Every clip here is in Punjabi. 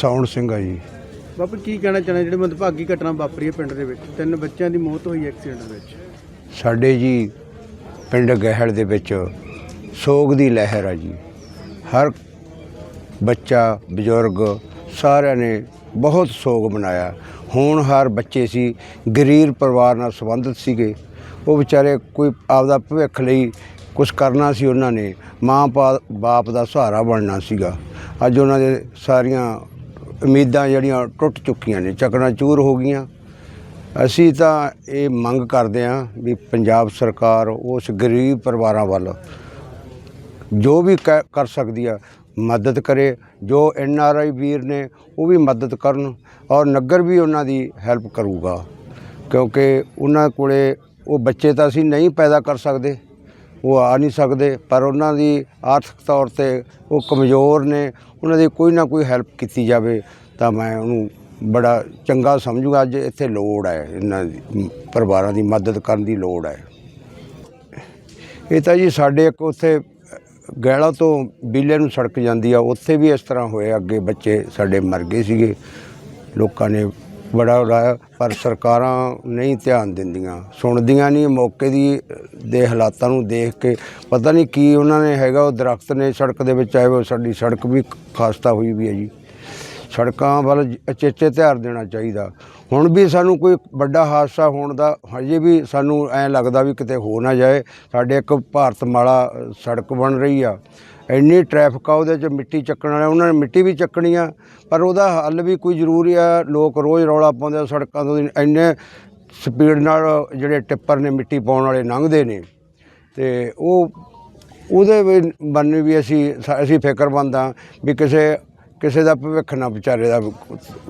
ਸੌਣ ਸਿੰਘ ਆ ਜੀ। ਬਾਪੂ ਕੀ ਕਹਿਣਾ ਚਾਹੁੰਦੇ? ਜਿਹੜੇ ਮੰਦਭਾਗੀ ਘਟਨਾ ਵਾਪਰੀ ਹੈ ਪਿੰਡ ਦੇ ਵਿੱਚ ਤਿੰਨ ਬੱਚਿਆਂ ਦੀ ਮੌਤ ਹੋਈ ਐਕਸੀਡੈਂਟ ਵਿੱਚ। ਸਾਡੇ ਜੀ ਪਿੰਡ ਗਹਿਲ ਦੇ ਵਿੱਚ ਸੋਗ ਦੀ ਲਹਿਰ ਆ ਜੀ। ਹਰ ਬੱਚਾ ਬਜ਼ੁਰਗ ਸਾਰਿਆਂ ਨੇ ਬਹੁਤ ਸੋਗ ਮਨਾਇਆ। ਹੋਣਹਾਰ ਬੱਚੇ ਸੀ ਗਰੀਬ ਪਰਿਵਾਰ ਨਾਲ ਸੰਬੰਧਿਤ ਸੀਗੇ। ਉਹ ਵਿਚਾਰੇ ਕੋਈ ਆਪਦਾ ਭਵਿੱਖ ਲਈ ਕੁਝ ਕਰਨਾ ਸੀ ਉਹਨਾਂ ਨੇ ਮਾਂ ਬਾਪ ਦਾ ਸਹਾਰਾ ਬਣਨਾ ਸੀਗਾ। ਅੱਜ ਉਹਨਾਂ ਦੇ ਸਾਰੀਆਂ ਉਮੀਦਾਂ ਜਿਹੜੀਆਂ ਟੁੱਟ ਚੁੱਕੀਆਂ ਨੇ ਚੱਕਣਾ ਚੂਰ ਹੋ ਗਈਆਂ। ਅਸੀਂ ਤਾਂ ਇਹ ਮੰਗ ਕਰਦੇ ਹਾਂ ਵੀ ਪੰਜਾਬ ਸਰਕਾਰ ਉਸ ਗਰੀਬ ਪਰਿਵਾਰਾਂ ਵੱਲ ਜੋ ਵੀ ਕ- ਕਰ ਸਕਦੀ ਆ, ਮਦਦ ਕਰੇ। ਜੋ ਐਨ ਆਰ ਆਈ ਵੀਰ ਨੇ, ਉਹ ਵੀ ਮਦਦ ਕਰਨ ਔਰ ਨਗਰ ਵੀ ਉਹਨਾਂ ਦੀ ਹੈਲਪ ਕਰੂਗਾ। ਕਿਉਂਕਿ ਉਹਨਾਂ ਕੋਲੇ ਉਹ ਬੱਚੇ ਤਾਂ ਅਸੀਂ ਨਹੀਂ ਪੈਦਾ ਕਰ ਸਕਦੇ। ਉਹ ਆ ਨਹੀਂ ਸਕਦੇ, ਪਰ ਉਹਨਾਂ ਦੀ ਆਰਥਿਕ ਤੌਰ ਤੇ ਉਹ ਕਮਜ਼ੋਰ ਨੇ, ਉਹਨਾਂ ਦੀ ਕੋਈ ਨਾ ਕੋਈ ਹੈਲਪ ਕੀਤੀ ਜਾਵੇ ਤਾਂ ਮੈਂ ਉਹਨੂੰ ਬੜਾ ਚੰਗਾ ਸਮਝੂਗਾ। ਅੱਜ ਇੱਥੇ ਲੋੜ ਹੈ, ਇਹਨਾਂ ਦੀ, ਪਰਿਵਾਰਾਂ ਦੀ ਮਦਦ ਕਰਨ ਦੀ ਲੋੜ ਹੈ। ਇਹ ਤਾਂ ਜੀ ਸਾਡੇ ਇੱਕ ਉੱਥੇ ਗੈਲਾ ਤੋਂ ਬੀਲੇ ਨੂੰ ਸੜਕ ਜਾਂਦੀ ਆ, ਉੱਥੇ ਵੀ ਇਸ ਤਰ੍ਹਾਂ ਹੋਇਆ, ਅੱਗੇ ਬੱਚੇ ਸਾਡੇ ਮਰ ਗਏ ਸੀਗੇ। ਲੋਕਾਂ ਨੇ ਬੜਾ ਉਡਾਇਆ ਪਰ ਸਰਕਾਰਾਂ ਨਹੀਂ ਧਿਆਨ ਦਿੰਦੀਆਂ। ਸੁਣਦੀਆਂ ਨਹੀਂ, ਮੌਕੇ ਦੀ, ਦੇ ਹਾਲਾਤਾਂ ਨੂੰ ਦੇਖ ਕੇ। ਪਤਾ ਨਹੀਂ ਕੀ ਉਹਨਾਂ ਨੇ ਹੈਗਾ, ਉਹ ਦਰਖਤ ਨੇ ਸੜਕ ਦੇ ਵਿੱਚ ਆਏ ਹੋਏ ਸਾਡੀ ਸੜਕ ਵੀ ਖਾਸਤਾ ਹੋਈ ਵੀ ਹੈ ਜੀ। ਸੜਕਾਂ ਵੱਲ ਅਚੇਚੇ ਧਿਆਨ ਦੇਣਾ ਚਾਹੀਦਾ। ਹੁਣ ਵੀ ਸਾਨੂੰ ਕੋਈ ਵੱਡਾ ਹਾਦਸਾ ਹੋਣ ਦਾ, ਹਜੇ ਵੀ ਸਾਨੂੰ ਐਂ ਲੱਗਦਾ ਵੀ ਕਿਤੇ ਹੋ ਨਾ ਜਾਏ। ਸਾਡੇ ਇੱਕ ਭਾਰਤ ਮਾਲਾ ਸੜਕ ਬਣ ਰਹੀ ਆ। ਇੰਨੀ ਟ੍ਰੈਫਿਕ ਆ ਉਹਦੇ 'ਚ ਮਿੱਟੀ ਚੱਕਣ ਵਾਲੇ ਉਹਨਾਂ ਨੇ ਮਿੱਟੀ ਵੀ ਚੱਕਣੀ ਆ। ਪਰ ਉਹਦਾ ਹੱਲ ਵੀ ਕੋਈ ਜ਼ਰੂਰੀ ਆ। ਲੋਕ ਰੋਜ਼ ਰੌਲਾ ਪਾਉਂਦੇ ਸੜਕਾਂ ਤੋਂ, ਇੰਨੇ ਸਪੀਡ ਨਾਲ ਜਿਹੜੇ ਟਿੱਪਰ ਨੇ ਮਿੱਟੀ ਪਾਉਣ ਵਾਲੇ ਲੰਘਦੇ ਨੇ। ਤੇ ਉਹ, ਉਹਦੇ ਵੀ, ਬੰਨੇ ਵੀ ਅਸੀਂ ਅਸੀਂ ਫਿਕਰਮੰਦ ਹਾਂ ਵੀ ਕਿਸੇ ਕਿਸੇ ਦਾ ਭਵਿੱਖ ਨਾ ਵਿਚਾਰੇ ਦਾ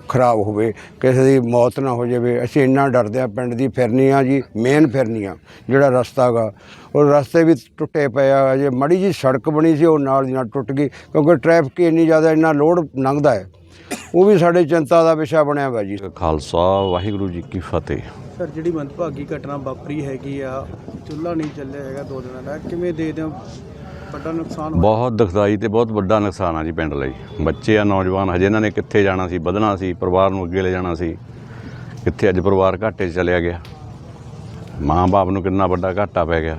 ਖਰਾਬ ਹੋਵੇ ਕਿਸੇ ਦੀ ਮੌਤ ਨਾ ਹੋ ਜਾਵੇ ਅਸੀਂ ਇੰਨਾ ਡਰਦੇ ਹਾਂ ਪਿੰਡ ਦੀ ਫਿਰਨੀ ਆ ਜੀ ਮੇਨ ਫਿਰਨੀ ਆ ਜਿਹੜਾ ਰਸਤਾ ਗਾ। ਉਹ ਰਸਤੇ ਵੀ ਟੁੱਟੇ ਪਏ ਆ ਜੇ ਮੜੀ ਜੀ ਸੜਕ ਬਣੀ ਸੀ ਉਹ ਨਾਲ ਦੀ ਨਾਲ ਟੁੱਟ ਗਈ ਕਿਉਂਕਿ ਟ੍ਰੈਫਿਕ ਇੰਨੀ ਜ਼ਿਆਦਾ ਇੰਨਾ ਲੋਡ ਲੰਘਦਾ ਹੈ। ਉਹ ਵੀ ਸਾਡੇ ਚਿੰਤਾ ਦਾ ਵਿਸ਼ਾ ਬਣਿਆ ਹੋਇਆ ਜੀ। ਖਾਲਸਾ ਵਾਹਿਗੁਰੂ ਜੀ ਕੀ ਫਤਿਹ। ਸਰ ਜਿਹੜੀ ਮੰਦਭਾਗੀ ਘਟਨਾ ਵਾਪਰੀ ਹੈਗੀ ਆ ਚੁੱਲ੍ਹਾ ਨਹੀਂ ਚੱਲਿਆ ਹੈਗਾ ਦੋ ਦਿਨਾਂ ਦਾ ਕਿਵੇਂ ਦੇ ਦਿਓ ਵੱਡਾ ਨੁਕਸਾਨ ਹੋਇਆ? ਬਹੁਤ ਦੁਖਦਾਈ ਤੇ ਬਹੁਤ ਵੱਡਾ ਨੁਕਸਾਨ ਆ ਜੀ ਪਿੰਡ ਲਈ। ਬੱਚੇ ਆ ਨੌਜਵਾਨ ਹਜੇ ਇਹਨਾਂ ਨੇ ਕਿੱਥੇ ਜਾਣਾ ਸੀ ਵਧਣਾ ਸੀ ਪਰਿਵਾਰ ਨੂੰ ਅੱਗੇ ਲੈ ਜਾਣਾ ਸੀ ਕਿੱਥੇ ਅੱਜ ਪਰਿਵਾਰ ਘਾਟੇ 'ਚ ਚਲਿਆ ਗਿਆ। ਮਾਂ-ਬਾਪ ਨੂੰ ਕਿੰਨਾ ਵੱਡਾ ਘਾਟਾ ਪੈ ਗਿਆ।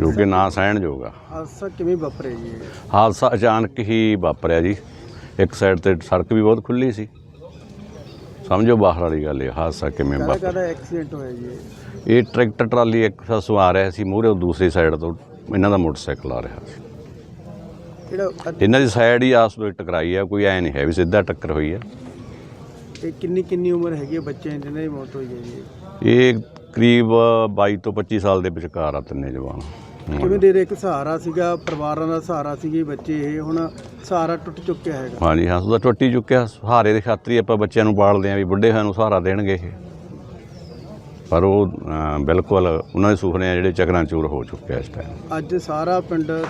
ਜੋ ਕਿ ਨਾ ਸਹਿਣ ਜੋਗਾ ਹਾਦਸਾ ਕਿਵੇਂ ਵਾਪਰਿਆ ਜੀ? ਹਾਦਸਾ ਅਚਾਨਕ ਹੀ ਵਾਪਰਿਆ ਜੀ। ਇੱਕ ਸਾਈਡ ਤੇ ਸੜਕ ਵੀ ਬਹੁਤ ਖੁੱਲੀ ਸੀ। ਸਮਝੋ ਬਾਹਰ ਵਾਲੀ ਗੱਲ ਇਹ ਹਾਦਸਾ ਕਿਵੇਂ ਵਾਪਰਿਆ। ਕਾਹਦਾ ਐਕਸੀਡੈਂਟ ਹੋਇਆ ਜੀ ਇਹ? ਟਰੈਕਟਰ ਟਰਾਲੀ ਇੱਕ ਆ ਰਿਹਾ ਸੀ ਮੂਹਰੇ ਦੂਸਰੀ ਸਾਈਡ ਤੋਂ ਇਹਨਾਂ ਦਾ ਮੋਟਰਸਾਈਕਲ ਆ ਰਿਹਾ। ਸੀ ਜਿਹੜਾ ਇਹਨਾਂ ਦੀ ਸਾਈਡ ਹੀ ਆਸ ਵਿੱਚ ਟਕਰਾਈ ਆ ਕੋਈ ਐ ਨਹੀਂ ਹੈ ਵੀ ਸਿੱਧਾ ਟੱਕਰ ਹੋਈ ਆ। ਇਹ ਕਿੰਨੀ ਕਿੰਨੀ ਉਮਰ ਹੈਗੀ ਹੈ ਦੀ ਜਿਹਨਾਂ ਦੀ ਮੌਤ ਹੋਈ ਹੈ ਜੀ? ਇਹ ਕਰੀਬ 22 ਤੋਂ 25 ਸਾਲ ਦੇ ਵਿਚਕਾਰ ਆ ਤਿੰਨੇ ਜਵਾਨ। ਕਿਵੇਂ ਦੇ ਦੇ ਇੱਕ ਸਹਾਰਾ ਸੀਗਾ ਪਰਿਵਾਰਾਂ ਦਾ ਸਹਾਰਾ ਸੀਗੇ ਬੱਚੇ ਇਹ ਹੁਣ ਸਹਾਰਾ ਟੁੱਟ ਚੁੱਕਿਆ ਹੈਗਾ। ਹਾਂਜੀ ਹਾਂ ਉਹਦਾ ਟੁੱਟੀ ਚੁੱਕਿਆ। ਸਹਾਰੇ ਦੇ ਖਾਤਰ ਆਪਾਂ ਬੱਚਿਆਂ ਨੂੰ ਪਾਲਦੇ ਆਂ ਵੀ ਬੁੱਢੇ ਹੋਇਆਂ ਨੂੰ ਸਹਾਰਾ ਦੇਣਗੇ ਇਹ। ਪਰ ਉਹ ਅ, ਬਿਲਕੁਲ ਉਹਨਾਂ ਦੇ ਸੁਪਨੇ ਆ ਜਿਹੜੇ ਚਕਨਾਚੂਰ ਹੋ ਚੁੱਕੇ ਆ ਇਸ ਟਾਈਮ ਅੱਜ ਸਾਰਾ ਪਿੰਡ ਅ,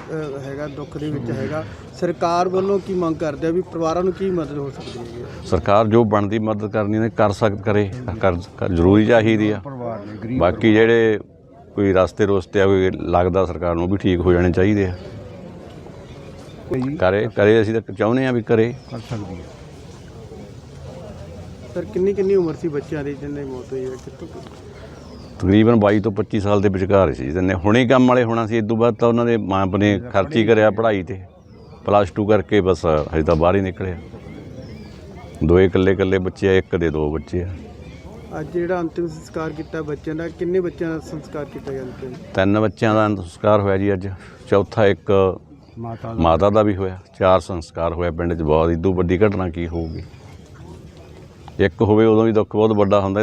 ਹੈਗਾ ਦੁੱਖ ਦੇ ਵਿੱਚ ਹੈਗਾ। ਸਰਕਾਰ ਵੱਲੋਂ ਕੀ ਮੰਗ ਕਰਦੇ ਆ ਵੀ ਪਰਿਵਾਰਾਂ ਨੂੰ ਕੀ ਮਦਦ ਹੋ ਸਕਦੀ ਹੈਗੀ? ਹੈ? ਸਰਕਾਰ ਜੋ ਬਣਦੀ ਮਦਦ ਕਰਨੀ ਨੇ ਕਰ ਸਕ ਕਰੇ। ਕਰ ਕਰ- ਜ਼ਰੂਰੀ ਚਾਹੀਦੀ ਆ। ਬਾਕੀ ਜਿਹੜੇ ਕੋਈ ਰਸਤੇ ਰੋਸਤੇ ਆ ਕੋਈ ਲੱਗਦਾ ਸਰਕਾਰ ਨੂੰ ਉਹ ਵੀ ਠੀਕ ਹੋ ਜਾਣੇ ਚਾਹੀਦੇ ਆ। ਕਰੇ ਕਰੇ ਅਸੀਂ ਤਾਂ ਚਾਹੁੰਦੇ ਆ ਵੀ ਕਰੇ। ਕਰ ਸਕਦੀ ਹੈ ਸਰ ਕਿੰਨੀ ਕਿੰਨੀ ਉਮਰ ਸੀ ਬੱਚਿਆਂ ਦੀ ਜਿਨ੍ਹਾਂ ਦੀ ਮੌਤ ਹੋਈ ਹੈ? ਕਿੱਥੋਂ ਤਕਰੀਬਨ 22 ਤੋਂ 25 ਸਾਲ ਦੇ ਵਿਚਕਾਰ ਸੀ ਜਿੰਨੇ। ਹੁਣੇ ਕੰਮ ਵਾਲੇ ਹੋਣਾ ਸੀ ਇਸ ਤੋਂ ਬਾਅਦ ਤਾਂ ਉਹਨਾਂ ਦੇ ਮਾਂ ਪਿਓ ਨੇ ਖਰਚੀ ਕਰਿਆ ਪੜ੍ਹਾਈ ਤੇ। ਪਲੱਸ 2 ਕਰਕੇ ਬਸ ਹਜੇ ਤਾਂ ਬਾਹਰ ਹੀ ਨਿਕਲਿਆ ਦੋਏ ਇਕੱਲੇ ਇਕੱਲੇ ਬੱਚੇ ਆ ਇੱਕ ਦੇ ਦੋ ਬੱਚੇ ਆ। ਅੱਜ ਜਿਹੜਾ ਅੰਤਿਮ ਸੰਸਕਾਰ ਕੀਤਾ ਬੱਚਿਆਂ ਦਾ ਕਿੰਨੇ ਬੱਚਿਆਂ ਦਾ ਸੰਸਕਾਰ ਕੀਤਾ ਗਿਆ ਅੰਤਿਮ? ਤਿੰਨ ਬੱਚਿਆਂ ਦਾ ਸੰਸਕਾਰ ਹੋਇਆ ਜੀ ਅੱਜ। ਚੌਥਾ ਇੱਕ ਮਾਤਾ ਮਾਤਾ ਦਾ ਵੀ ਹੋਇਆ। ਚਾਰ ਸੰਸਕਾਰ ਹੋਇਆ ਪਿੰਡ 'ਚ। ਬਹੁਤ ਇਦੋਂ ਵੱਡੀ ਘਟਨਾ ਕੀ ਹੋਊਗੀ? ਇੱਕ ਹੋਵੇ ਉਦੋਂ ਵੀ ਦੁੱਖ ਬਹੁਤ ਵੱਡਾ ਹੁੰਦਾ